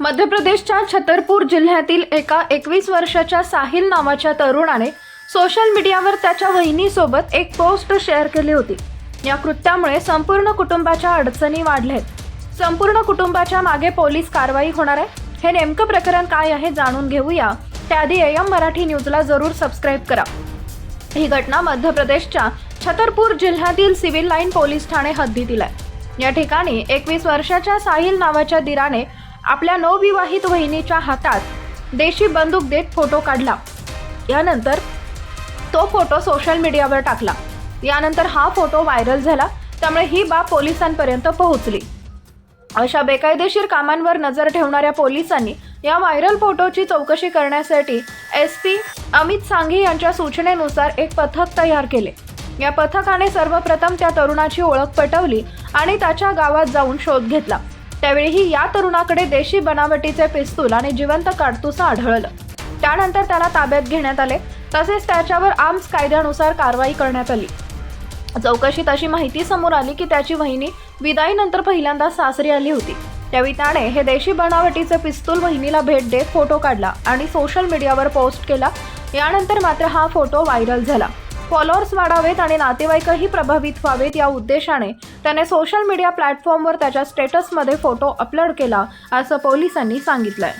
मध्य प्रदेशच्या छतरपूर जिल्ह्यातील एका एकवीस वर्षाच्या साहिल नावाच्या तरुणाने सोशल मीडियावर त्याच्या वहिनीसोबत एक पोस्ट शेअर केली होती. या कृत्यामुळे संपूर्ण कुटुंबाच्या अडचणी वाढल्या आहेत. संपूर्ण कुटुंबाच्या मागे पोलीस कारवाई होणार आहे. हे नेमकं प्रकरण काय आहे जाणून घेऊया. त्याआधी एम मराठी न्यूजला जरूर सबस्क्राईब करा. ही घटना मध्य प्रदेशच्या छतरपूर जिल्ह्यातील सिव्हिल लाईन पोलीस ठाणे हद्दीतील आहे. या ठिकाणी एकवीस वर्षाच्या साहिल नावाच्या दिराने आपल्या नवविवाहित वहिनीच्या हातात देशी बंदूक देत फोटो काढला. यानंतर तो फोटो सोशल मीडियावर टाकला. यानंतर हा फोटो व्हायरल झाला त्यामुळे ही बाब पोलिसांपर्यंत पोहोचली. अशा बेकायदेशीर कामांवर नजर ठेवणाऱ्या पोलिसांनी या व्हायरल फोटोची चौकशी करण्यासाठी एस पी अमित सांघी यांच्या सूचनेनुसार एक पथक तयार केले. या पथकाने सर्वप्रथम त्या तरुणाची ओळख पटवली आणि त्याच्या गावात जाऊन शोध घेतला. त्यावेळीही या तरुणाकडे देशी बनावटीचे पिस्तूल आणि जिवंत काडतुसं आढळलं. त्यानंतर त्याला ताब्यात घेण्यात आले. तसेच त्याच्यावर आर्म्स कायद्यानुसार कारवाई करण्यात आली. चौकशीत अशी माहिती समोर आली की त्याची वहिनी विदाईनंतर पहिल्यांदा सासरी आली होती. त्यावेळी त्याने हे देशी बनावटीचे पिस्तूल वहिनीला भेट देत फोटो काढला आणि सोशल मीडियावर पोस्ट केला. यानंतर मात्र हा फोटो व्हायरल झाला. फॉलोअर्स वाढावेत आणि नातेवाईकही प्रभावित व्हावेत या उद्देशाने त्याने सोशल मीडिया प्लॅटफॉर्मवर त्याच्या स्टेटसमध्ये फोटो अपलोड केला असं पोलिसांनी सांगितलंय.